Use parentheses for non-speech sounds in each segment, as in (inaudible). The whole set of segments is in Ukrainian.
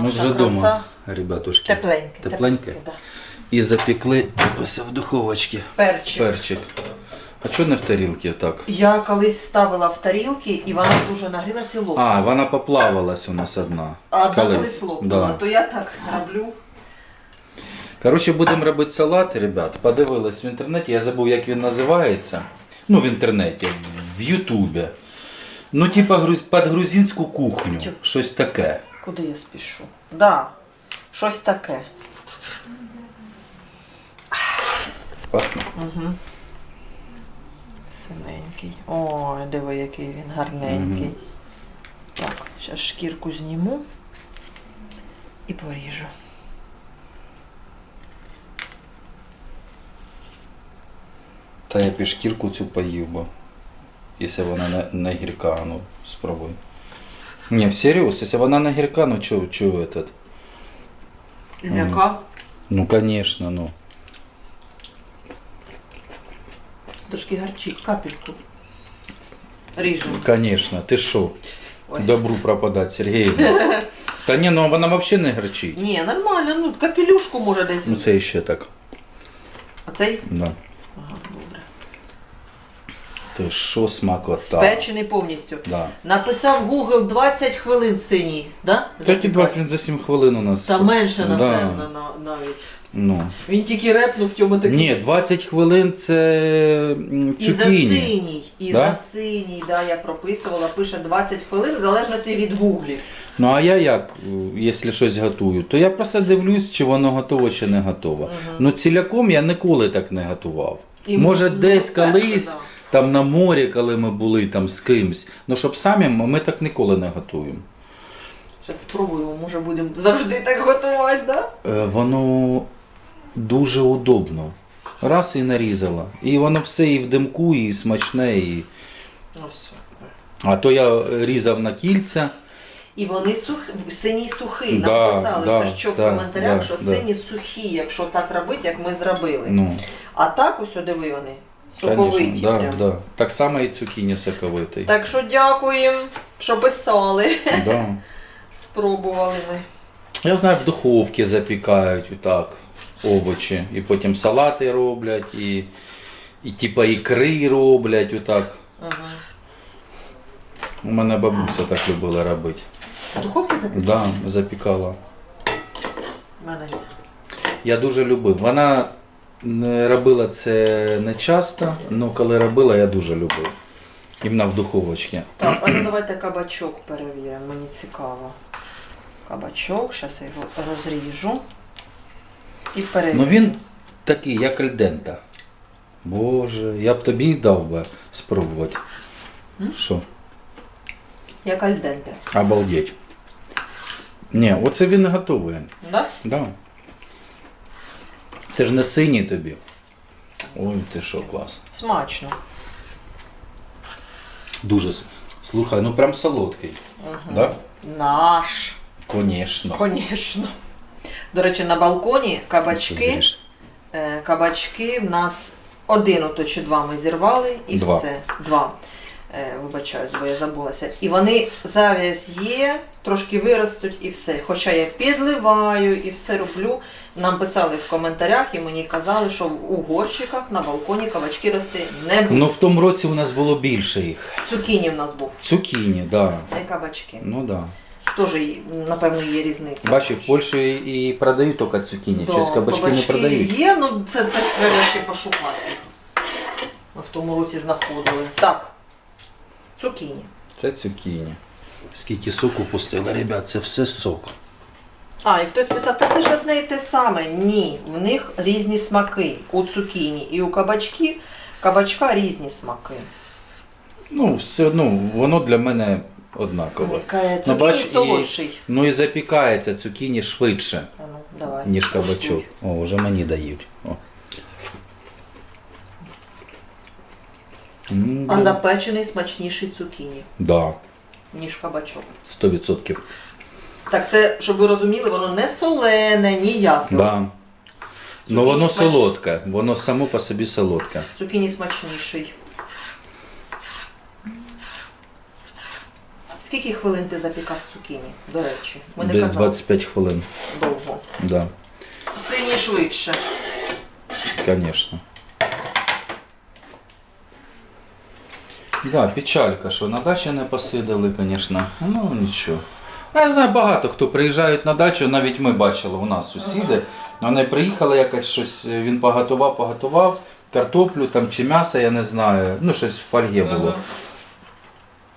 Ми вже вдома, ребятушки. Тепленьке. Тепленьке? да. І запекли ось в духовочці Перчик. перчик. А чого не в тарілці так? Я колись ставила в тарілки, і вона дуже нагрілася і лопнула. А, вона поплавалась у нас одна. А одна колись. лопнула, Да. то я так роблю. Коротше, будемо робити салат, ребят. Подивились в інтернеті, я забув, як він називається. Ну, в інтернеті, в Ютубі. Ну, типа під грузинську кухню. Щось таке. Куди я спішу? Да, щось таке. Пахне. Угу. Синенький. Ой, диви, який він гарненький. Мгм. Так, зараз шкірку зніму і поріжу. Та я б і шкірку цю поїв би. Якщо вона не, не гірка, ну спробуй. Ні, всерйоз, якщо вона не гірка, ну чого, чого этот? М'яка. Ну, конечно, ну. Трошки гарчить, капельку. Ріжу. Конечно, ти що? Ой. Добру пропадати, Сергіївна. (laughs) Та ні, ну вона взагалі не грачить. Ні, нормально, ну капелюшку може десь. Ну це ще так. А цей? Да. Ти що смакота? Спечений повністю. Да. Написав Google 20 хвилин синій, да? Кстати, 20 він за 7 хвилин у нас. Та менше, напевно, на- навіть. Ну. Він тільки репнув в цьому такий. Ні, 20 хвилин це м, І за синій, і Да? за синій, да, я прописувала, пише 20 хвилин, в залежності від гуглів. Ну а я як, якщо щось готую, то я просто дивлюсь, чи воно готово, чи не готово. Мгм. Ну ціляком я ніколи так не готував. І Може, ну, десь колись, да. Там на морі, коли ми були там з кимсь. Ну щоб самі ми так ніколи не готуємо. Зараз спробуємо, може будемо завжди так готувати, да? Е, воно дуже удобно. Раз і нарізала. І воно все і в димку, і смачне, і. Ось. А то я різав на кільця. І вони сух... синій сухий. Да, Написали, да, це що в коментарях, да, що да. сині сухі, якщо так робити, як ми зробили. Ну, А так ось диви вони. Соковиті да, прям. да. Так само і цукіні соковитий. Так що дякуємо, що писали. Да. (laughs) Спробували ми. Я знаю, в духовці запікають так овочі. І потім салати роблять, і, і типа ікри роблять отак. Ага. У мене бабуся так любила робити. Духовки запікали? Да, запікала. У мене є. Я дуже любив. Вона не робила це не часто, але коли робила, я дуже любив. Іменно в духовочці. Так, а ну давайте кабачок перевіримо, мені цікаво. Кабачок, зараз я його розріжу. І перевірю. Ну він такий, як альдента. Боже, я б тобі дав би спробувати. Що? Як альденте. Обалдеть. Ні, оце він готовий. Да? Да. Це ж не синій тобі. Ой, ти що, клас. Смачно. Дуже. с- Слухай, ну прям солодкий. Угу. Да? Наш. Конечно. Звісно. До речі, на балконі кабачки. Е, Кабачки в нас один ото чи два ми зірвали і Два. все. Два. Е, Вибачаюсь, бо я забулася. І вони зав'яз є, трошки виростуть і все. Хоча я підливаю і все роблю. Нам писали в коментарях і мені казали, що у горщиках на балконі кабачки рости не буде. Ну в тому році у нас було більше їх. Цукіні в нас був, Цукіні, да. не кабачки. Ну да. Теж, напевно, є різниця. Бачиш, в Польщі і продають тільки цукіні, Да, через кабачки не продають. Є, ну це так треба ще пошукати. Ми в тому році знаходили. Так. Цукіні. Це цукіні. Скільки соку пустили, ребят, це все сок. А, і хтось писав, та це ж одне і те саме. Ні, в них різні смаки. У цукіні і у кабачки, кабачка різні смаки. Ну, все одно, воно для мене однакове. Яка Ну, Цукіні бач, і- солодший. Ну і запікається цукіні швидше, А ну, давай. ніж кабачок. О, вже мені дають. О. М, А запечений смачніший цукіні, Да, ніж кабачок. 100%. Так, це, щоб ви розуміли, воно не солене, ніяке. Да. Ну воно смач- солодке, воно само по собі солодке. Цукіні смачніший. Скільки хвилин ти запікав цукіні, до речі? Ми не Десь казали. 25 хвилин. довго. Да, Сині швидше. звісно. Да, печалька, що на дачі не посидили, звісно. Ну нічого. Я знаю, багато хто приїжджають на дачу, навіть ми бачили у нас сусіди. Вони приїхали якось щось, він поготував, поготував, картоплю там чи м'ясо, я не знаю. Ну, щось в фольгі було.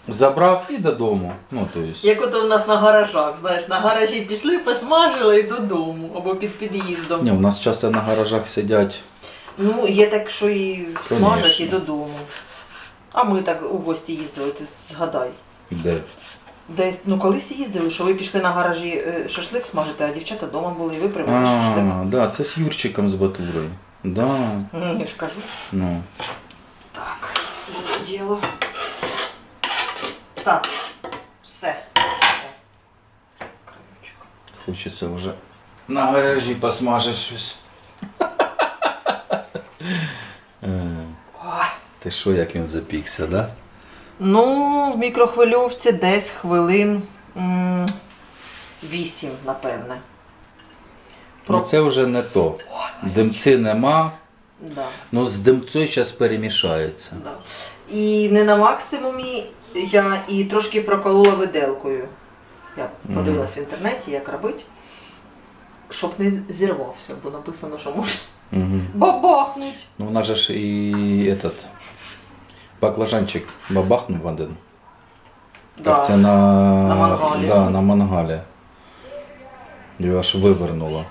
Забрав і додому. Ну, то есть. Як ото в нас на гаражах, знаєш, на гаражі пішли, посмажили і додому, або під під'їздом. Ні, у нас часто на гаражах сидять. Ну, є так, що і смажать, Конечно. і додому. А ми так у гості їздили, ти згадай. Де? Десь, ну колись їздили, що ви пішли на гаражі е, шашлик смажити, а дівчата вдома були, і ви привезли шашлик. А, да, це з Юрчиком з Батурою. Да, Ну, я ж кажу. ну. Так, було діло. Так, все. Кривочок. Хочеться вже на гаражі посмажити щось. (laughs) Е. Ти що, як він запікся, да? Ну, в мікрохвильовці десь хвилин м, 8, напевне. Ну це вже не то. Димці нема, Да, ну з димцою зараз перемішається. да. І не на максимумі я і трошки проколола виделкою. Я подивилась в інтернеті, як робити, щоб не зірвався, бо написано, що може Угу. бабахнуть. Ну, же ж і этот баклажанчик бабахнув один. Так це на, На мангалі. Да, на мангалі. Його аж вивернуло.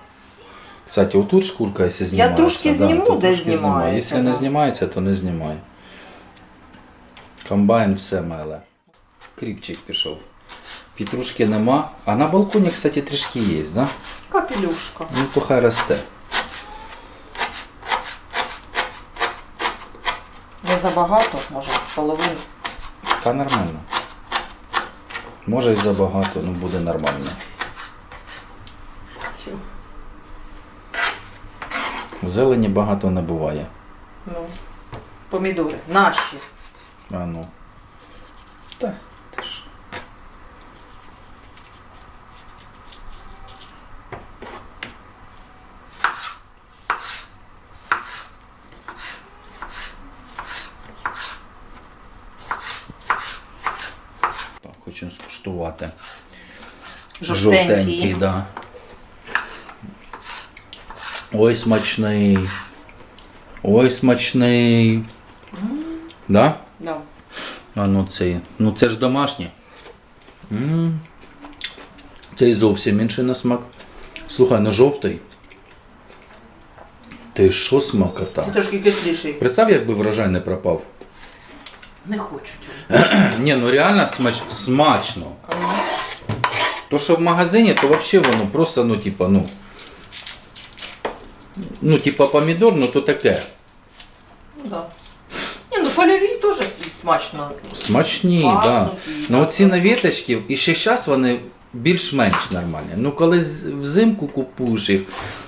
Кстати, отут шкурка, якщо знімається. трошки зніму, тут де трошки знімаю. знімається, Якщо не знімається, то не знімай. Комбайн все меле. Кріпчик пішов. Петрушки нема. А на балконі, кстати, трішки є, да? Капелюшка. Ну то хай росте. Забагато, може, половину. Та нормально. Може і забагато, ну буде нормально. Зелені багато не буває. Ну, помідори. Наші. А ну. Так, ти ж. Так, Хочемо скуштувати. Жовтенькі. да. Ой, смачний. Ой, смачний. Да? Да. А ну цей. Ну це ж домашнє. м Цей зовсім інший на смак. Слухай, ну жовтий. Ти що смакота? Це трошки кисліший. Представ, якби врожай не пропав. Не хочуть. (clears throat) Ні, ну реально смач... смачно. То, що в магазині, то взагалі воно просто, ну, типа, ну. Ну, типа помідор, ну то таке. Ну, да. Ні, ну польові теж смачно. Смачні, так. Да. Пахнуть і Ну оці на просто. віточки, і ще зараз вони більш-менш нормальні. Ну коли з- взимку купуєш їх,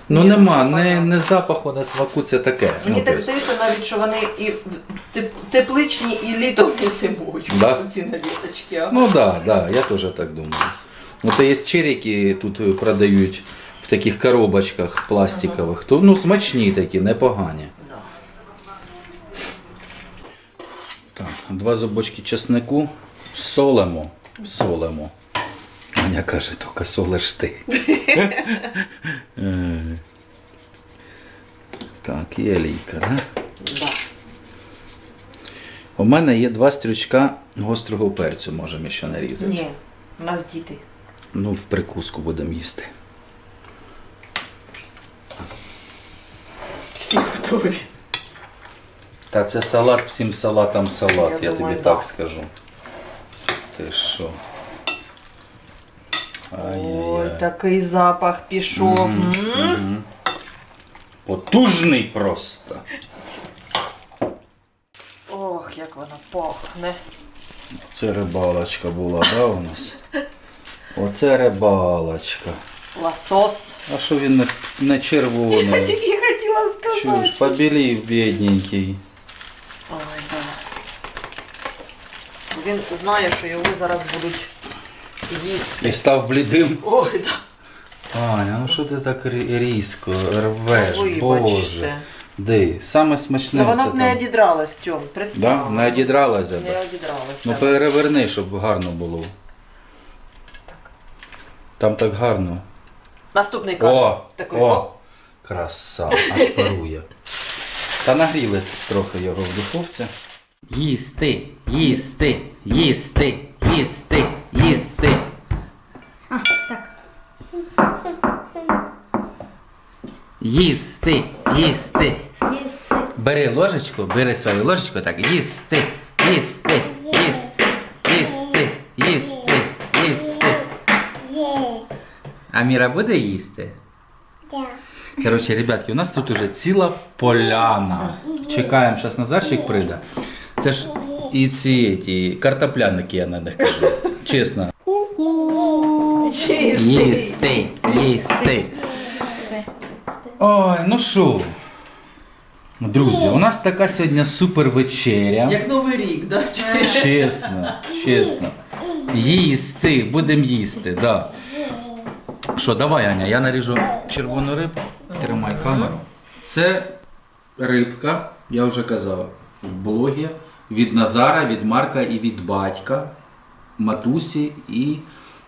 ну Ні, нема, ну, не, не запаху, не смаку, це таке. Мені ну, так тобто, здається навіть, що вони і в- теп- тепличні, і літом і зимою. Да? Ці навіточки. а. Ну так, да, да, я теж так думаю. Ну то є черіки, тут продають в таких коробочках пластикових, то ну смачні такі, непогані. Так, два зубочки чеснику, солимо, солимо. Аня каже, тільки солиш ти. (laughs) Так, і олійка, да? Да. У мене є два стрючка гострого перцю, можемо ще нарізати. Ні, у нас діти. Ну, в прикуску будемо їсти. Всі готові. Та це салат всім салатам салат, Я я, думаю, тобі да. так скажу. Ти що? Ой, такий запах пішов. М. мгм. Потужний просто. Ох, як вона пахне. Це рибалочка була, да, у нас? (laughs) Оце рибалочка. Лосос. А що він не, не Я червоний? тільки хотіла сказати. Чуєш, побілів бідненький. Ой, да. Він знає, що його зараз будуть їсти. І став блідим. Ой, да. Аня, ну що ти так різко рвеш, Боже. Вибачте. Де? Саме смачне. Ну вона б не одідралась, Тьом, Да? Не одідралася. Не одідралася. Ну переверни, щоб гарно було. Там так гарно. Наступний кадр. О! Такий, о! о. Краса, аж парує. Та нагріли трохи його в духовці. Їсти, їсти, їсти, їсти, їсти. А, так. Їсти, їсти. Їсти. Бери ложечку, бери свою ложечку, так, їсти, їсти, їсти, А Міра буде їсти? Коротше, ребятки, у нас тут уже ціла поляна. Чекаємо, зараз Назарчик прийде. Це ж і ці ті, картопляники, я на них кажу. Чесно. Їсти, їсти. Ой, ну що? Друзі, у нас така сьогодні супер вечеря. Як Новий рік, да? Чесно, чесно. Їсти, будемо їсти, да. Що, давай, Аня, я наріжу червону рибку. Тримай камеру. Це рибка, я вже казав, в блогі від Назара, від Марка і від батька, матусі і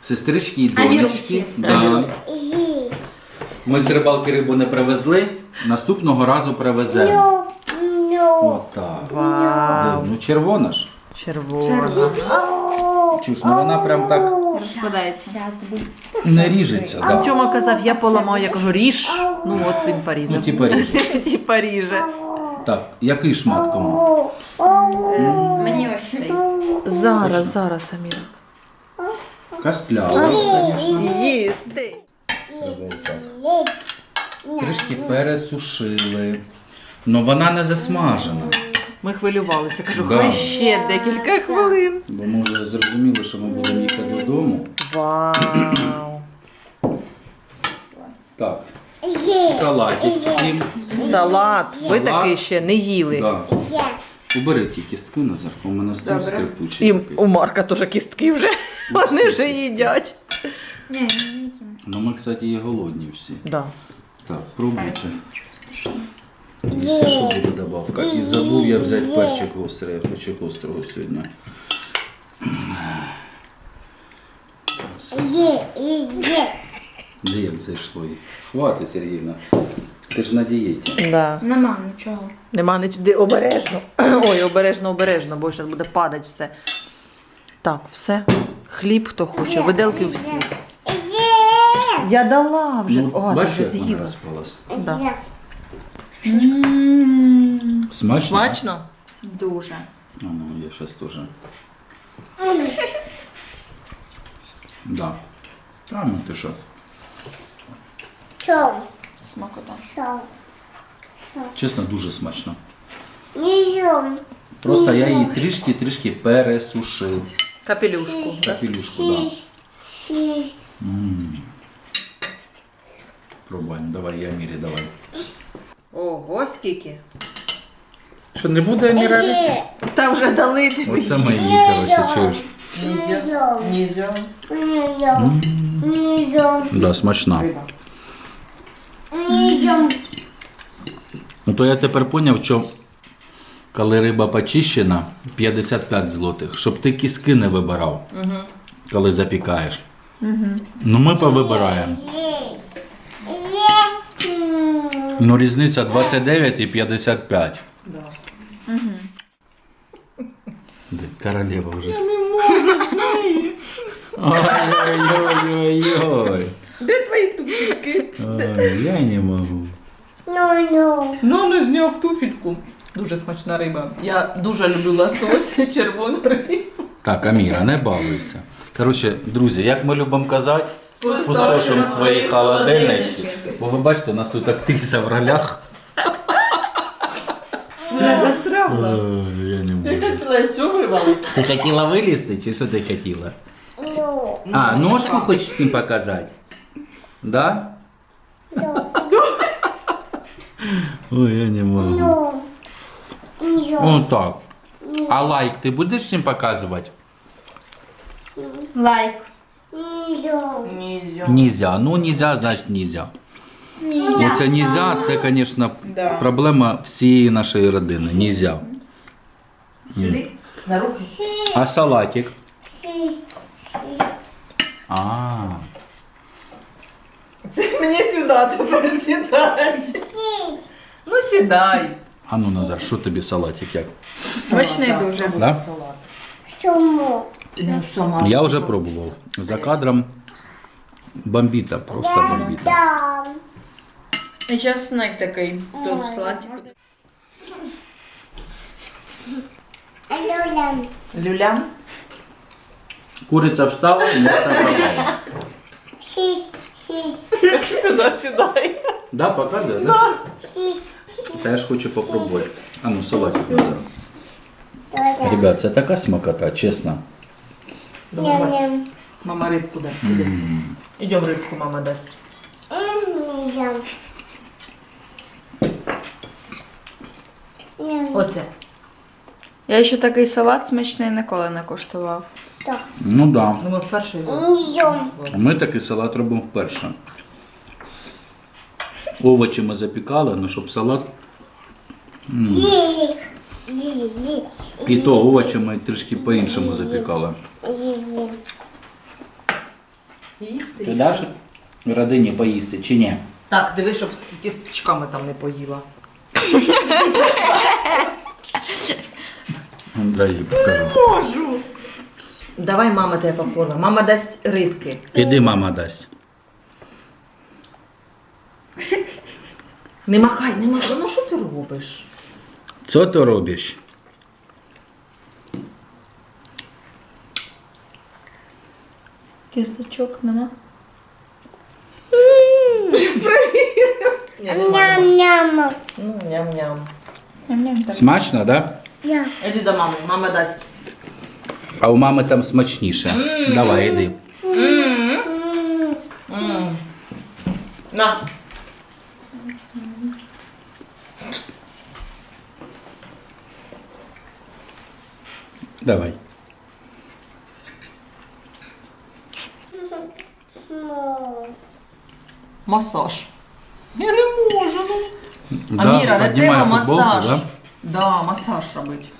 сестрички і донечки. Да. Ми з рибалки рибу не привезли, наступного разу привеземо. Отак. Вау. Ну червона ж. Червона. Чуш, ну вона прям так Розкладається. не ріжеться. А Да. Тьома казав, я поламаю, я кажу, ріж. Ну от він Ну, порізав. типа ріже. (laughs) Типа ріже. Так, який шмат кому? Мені ось цей. Зараз, зараз, Аміра. Кастлява, звісно. Їсти. Треба отак. Трішки пересушили. Ну вона не засмажена. Ми хвилювалися. Кажу, Да. хай ще декілька хвилин. Бо ми вже зрозуміли, що ми будемо їхати додому. Вау. Так. Салатик всім. Салат. Ви Салат. такий ще не їли. Да. Убери ті кістки Назар, у мене стол Добре. скрипучий. І такий. у Марка теж кістки вже. Вони вже їдять. Ні, не їм. Ну ми, кстати, є голодні всі. Да. Так, пробуйте. Якщо що буде добавка. І забув я взяти перчик гострий, я хочу гострого сьогодні. Де як зайшло? Хвати, Сергійна. Ти ж на дієті. Да. Нема нічого. Нема ніч... Де обережно. (clears throat) Ой, обережно, обережно, бо зараз буде падати все. Так, все. Хліб хто хоче, виделки всі. Я дала вже. Ну, О, ти бачиш, вже як вона з'їла. розпалась? Да. М, Смачно? Смачно? Дуже. Ну, ну, я зараз теж. Да. А, ну ти що? Смакота. Чесно, дуже смачно. Просто я її трішки-трішки пересушив. Капелюшку. да? Капелюшку, да. М. Пробуємо, давай, я мірі, давай. Ого, скільки. Що не буде Аміра? Та вже дали тобі. Оце мої, коротше, чуєш. Нізя. Да, смачна. Ну то я тепер зрозумів, що коли риба почищена, 55 злотих, щоб ти кіски не вибирав, коли запікаєш. Ну ми повибираємо. Ну різниця 29 і 55. Да. Де королева вже. Я не можу Ой-ой-ой-ой. Де твої туфельки? Ой, я не можу. Ну, не зняв туфельку. Дуже смачна риба. Я дуже люблю лосось, (laughs) червону рибу. Так, Аміра, не балуйся. Коротше, друзі, як ми любимо казати, спустошимо свої холодильнички. Бо ви бачите, у нас тут актриса в ролях. Не засрала. Ой, я не Ти можу. хотіла цю вивалити? Ти хотіла вилізти чи що ти хотіла? А, ножку хочеш всім показати? Да? Ой, я не можу. О, так. А лайк ти будеш всім показувати? Лайк. Нельзя. Нельзя. Ну, нельзя, значить нельзя. Ну, це нельзя, це, звісно, Да. проблема всієї нашої родини. Нельзя. Сюди, на руки. А салатик? А, (laughs) Це мені сюди тепер сідати. Ну сідай. а ну Назар, що тобі салатик як? Смачний Салат, дуже. спробуй Да? салат. Ну, сама. Я вже пробував. За кадром бомбіта, просто бомбіта. І чесник такий. Тут в салаті. Люля. Куриця встала, м'ясо пропала. Сюди сідай. Да, показує, да? Теж хочу попробувати. А ну, салатик Ребят, це така смакота, чесно. Давай. Мама рибку дасть. Іди. Ідем рибку мама дасть. Оце. Я ще такий салат смачний ніколи не коштував. Ну да. Ну ми вперше його. Ми такий салат робимо вперше. Овочі ми запікали, ну щоб салат. м, І то овочі ми трішки по-іншому запікали. Їсти. Ти даш родині поїсти чи ні? Так, дивись, щоб з кісточками там не поїла. Дай їй покажу. Можу. Давай мама тебе покормить. Мама дасть рибки. Іди, мама дасть. Не махай, не махай. Ну що ти робиш? Що ти робиш? Кісточок нема. Ні, не мама. Ну, ням-ням. Ням-ням так. Смачно, да? Іди до мами, мама дасть. А у мами там смачніше. Давай, іди. М. На. Давай. Масаж. Я не можу. Ну. Да, Аміра, не треба футболку, масаж. да? Да, масаж робить.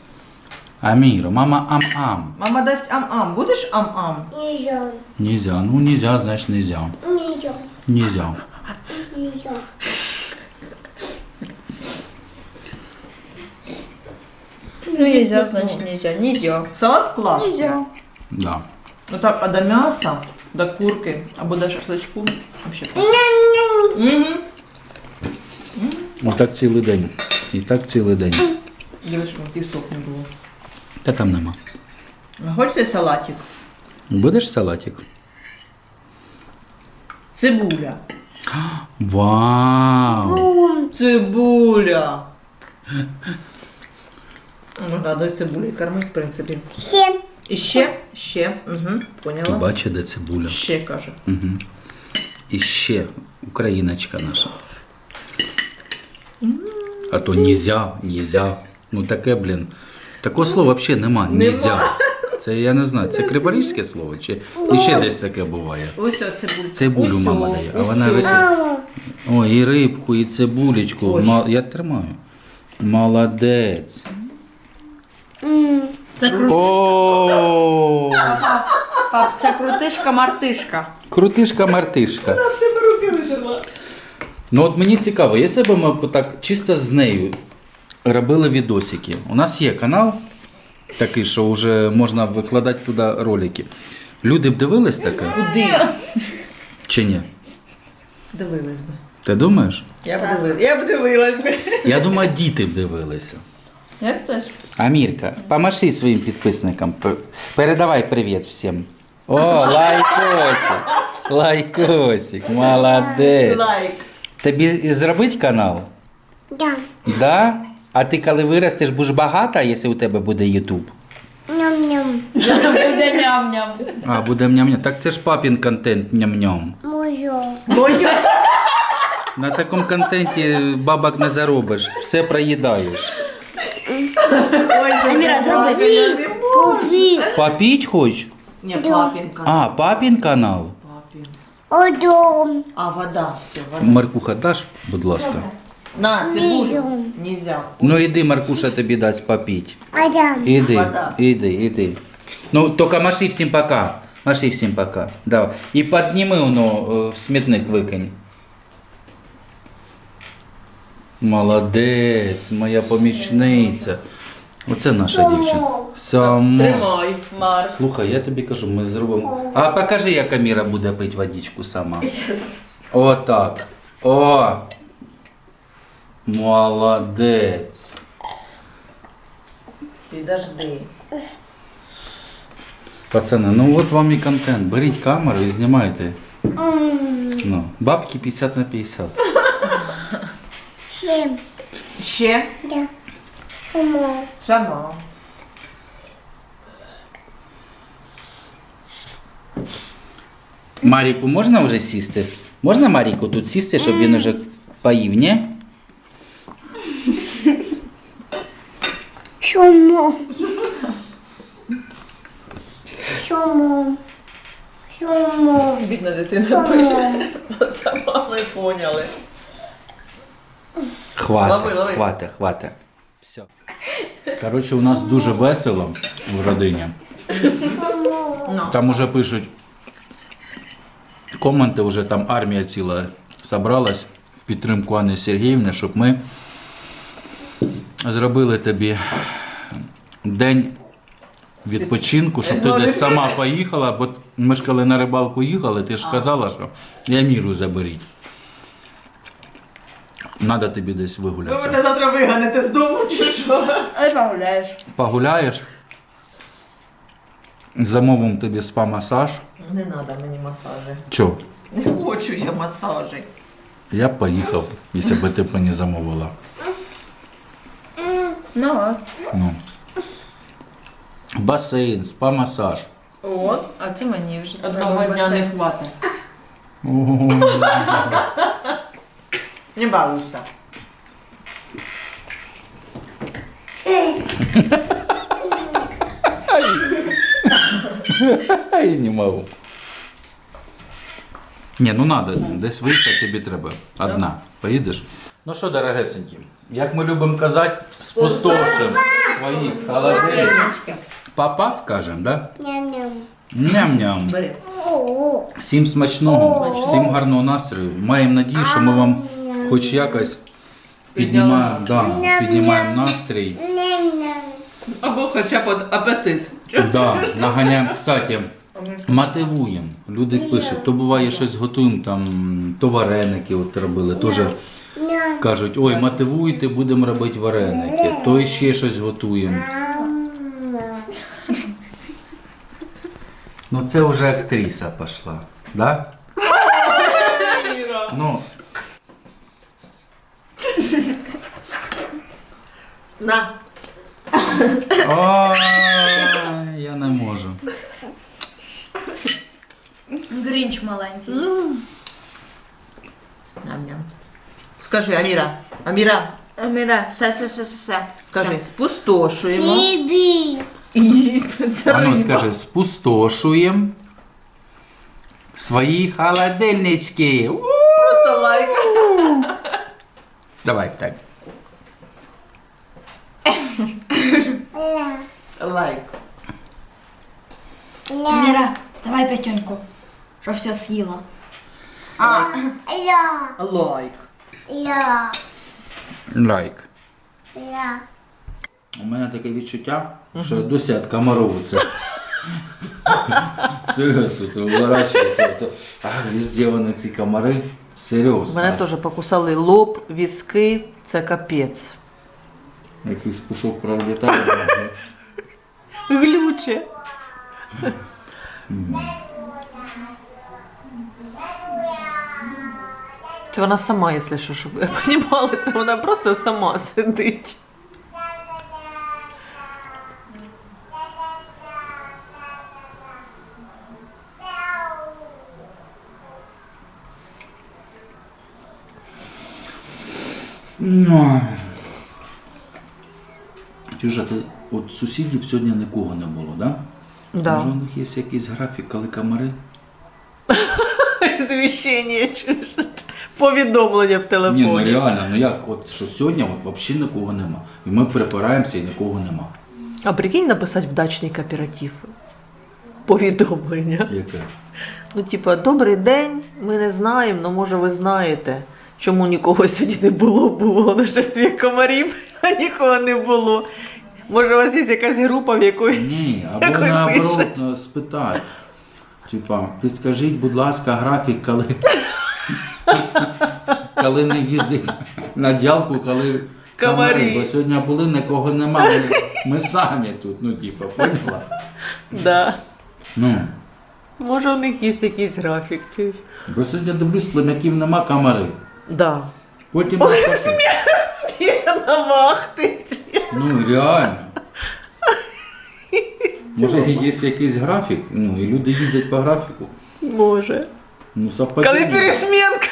Аміро, мама ам-ам. Мама дасть ам-ам. Будеш ам-ам? Нельзя. Нельзя. Ну, нельзя, значить нельзя. Нельзя. Ну, нельзя, значить нельзя. Нельзя. Салат класний. Нельзя. Да. Ну так, а до м'яса, до курки або до шашличку. Вообще. Угу. Отак цілий день. І так цілий день. Дивись, щоб кісток не було. Та там нема. Хочете салатик? Будеш салатик? Цибуля. (gasps) Вау! Цибуля. Ну, да, до цибулі кормить, в принципі. І ще, ще. Угу, Ти поняла? бачиш, де цибуля. Ще каже. Угу. І ще україночка наша. А то нельзя, нельзя. Ну таке, блін. Такого слова взагалі нема. Нельзя. Це я не знаю, це криворізьке слово, чи і ще десь таке буває. Ось о цибулька. Цибулю Усьо, мама дає, а вона ри- Ой, і рибку, і цибулечку. Ой. Ма- Я тримаю. Молодець. Це кру... О, Пап, це крутишка-мартишка. крутишка мартишка. Ну от мені цікаво, якщо б ми так чисто з нею робили відосики. У нас є канал такий, що вже можна викладати туди ролики. Люди б дивились таке Куди? чи ні? Дивились би. Ти думаєш? Я б дивилась. Я б дивилась би. Я думаю, діти б дивилися. Я теж. Амірка, помаши своїм підписникам. Передавай привіт всім. О, лайкосик. Лайкосик, молодець. Лайк. Тобі зробить канал? Да. Да? А ти коли виростеш, будеш багата, якщо у тебе буде Ютуб? Ням-ням. Буде ням-ням. А, буде ням-ням. Так це ж папін контент ням-ням. Моя. На такому контенті бабок не заробиш, все проїдаєш. Аміра, зроби. Попі. Попіть хоч? Ні, папінка. А, папін канал. Одом. А, вода, все, вода. Маркуха, даш, будь ласка. На, цибулю. Нельзя. Нельзя. Ну іди, Маркуша тобі дасть попіть. Адам. Іди, Вода. іди, іди. Ну, тільки маши всім пока. Маши всім пока. Давай. І підніми воно е, в смітник викинь. Молодець, моя помічниця. Оце наша дівчинка. Сама. Тримай. Марк. Слухай, я тобі кажу, ми зробимо. А покажи, як Аміра буде пити водичку сама. Отак. О! Молодець. Підожди. Пацани, ну от вам і контент. Беріть камеру і знімайте. М. Ну, бабки 50 на 50. Сім. Ще. Да. Умо. Сама. Маріку можна вже сісти? Можна Маріку тут сісти, щоб він уже поїв, ні? Чому? Чому? Чому? Бідна дитина пише. Сама ми поняли. Хватить, хватить, хватить. Коротше, у нас дуже весело в родині. Ну. Там уже пишуть коменти, вже там армія ціла собралась в підтримку Анни Сергіївни, щоб ми зробили тобі день відпочинку, щоб ти десь сама поїхала, бо ми ж коли на рибалку їхали, ти ж казала, що я міру заберіть. Надо тобі десь Ви вигулятися. мене завтра виганете з дому чи (laughs) що? Ай, погуляєш. Погуляєш, замовимо тобі спа-масаж. Не треба мені масажі. Чо? Не хочу я масажі. Я б поїхав, якщо б ти б мені замовила. Ну от. Ну. Басейн, спа-масаж. О, а це мені вже. Одного дня не хватить. Ого. Не балуйся. Я не можу. Ні, ну надо, десь вийти тобі треба. Одна. Поїдеш? Ну що, дорогесенькі, як ми любимо казати, спустошимо свої холодильники. Папа, кажемо, да? Ням-ням. Ням-ням. Бери. Всім смачного, всім гарного настрою. Маємо надію, що ми вам хоч якось піднімаємо, да, піднімаємо настрій. Або хоча б апетит. Да, наганяємо, кстати, мотивуємо. Люди пишуть, то буває щось готуємо, там, то вареники от робили, теж кажуть, ой, мотивуйте, будемо робити вареники, то ще щось готуємо. Ну це вже актриса пішла, да? Ну, На. ой, я не можу. Грінч маленький. Ням-ням. Скажи, Аміра. Аміра, Аміра, все, все, все, все, все. скажи, спустошуємо. Бібі. І це А ну риба. скажи, спустошуємо свої холодильнички. У! Просто лайк. Давай так. Лайк. Ля. Давай п'ятюньку. Що все з'їла. А. Ля. Лайк. Ля. Лайк. Ля. У мене таке відчуття, що десятка моровиться. (laughs) Серйозно, то вворачується, то а, везде вони ці комари. Серйозно. Мене теж покусали лоб, віски, це капець. Якийсь пушок пролітає. (laughs) Глюче. Це вона сама, якщо що, щоб ви розуміли, це вона просто сама сидить. Ну. Ти от сусідів сьогодні нікого не було, да? Да. Може у них є якийсь графік, коли комари? Звіщення, чуєш? Повідомлення в телефоні. Ні, ну реально, ну як, от що сьогодні от, взагалі нікого нема. І ми припираємося і нікого нема. А прикинь написати в дачний кооператив. Повідомлення. Яке? Ну, типа, добрий день, ми не знаємо, але може ви знаєте, чому нікого сьогодні не було, було нашестві комарів, нікого не було. Може, у вас є якась група, в якої. Ні, або наоборот пишете? ну, спитати. Типа, підскажіть, будь ласка, графік, коли, коли не їздять на ділку, коли Комарі. комари. Бо сьогодні були, нікого немає. Ми, самі тут, ну типа, поняла? Да. Ну, Може, у них є якийсь графік. Чи... бо сьогодні дивлюсь, плем'яків нема комари. Да. Потім Ой. Сміна вахти. Ну, реально. Може, є якийсь графік, ну, і люди їздять по графіку. Може. Ну, совпадіння. Коли пересменка.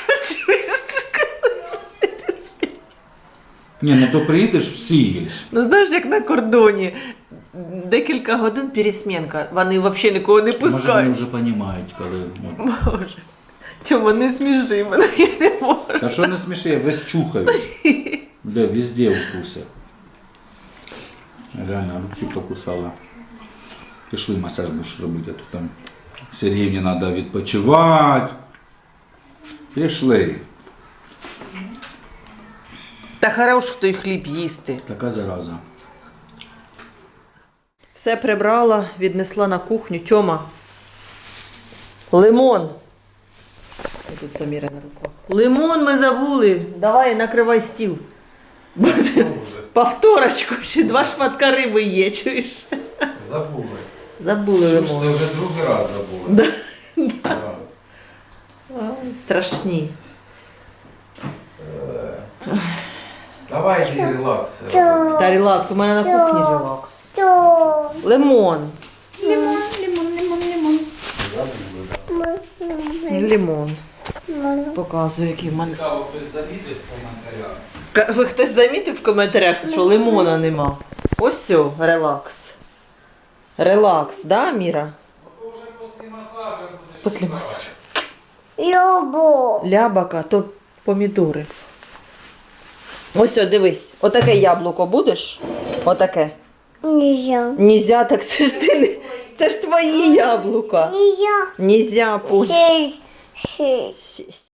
Ні, ну то приїдеш, всі є. Ну знаєш, як на кордоні. Декілька годин пересменка. Вони взагалі нікого не Може, вони вже розуміють, коли. Може. Чому не сміши мене? Я не можу. Та що не сміши, я весь чухаю. (laughs) Де, везде укуси. Реально, руки покусала. Пішли масаж будеш робити, а то там Сергіївні треба відпочивати. Пішли. Та хорош той хліб їсти. Така зараза. Все прибрала, віднесла на кухню. Тьома. Лимон. Тут Саміра на руках. Лимон ми забули. Давай накривай стіл. Повторочку, ще два шматка риби є, чуєш? Забули. Забули лимон. вже другий раз забули. Да. Ой, страшні. Давай йди релакс. Чу. Та релакс, у мене на кухні релакс. Лимон. Лимон, лимон, лимон, лимон. Лимон. Показую, який в мене. Цікаво, хтось замітив в коментарях. Ви хтось замітив в коментарях, що лимона нема? Ось все, релакс. Релакс, да, Міра? Після масажу. Любо. Лябака, то помідори. Ось, о, дивись, отаке яблуко будеш? Отаке. Нельзя. Нельзя, так це ж ти не. Це ж твої яблука. Нельзя. Нельзя, пуль. Шесть. Шесть.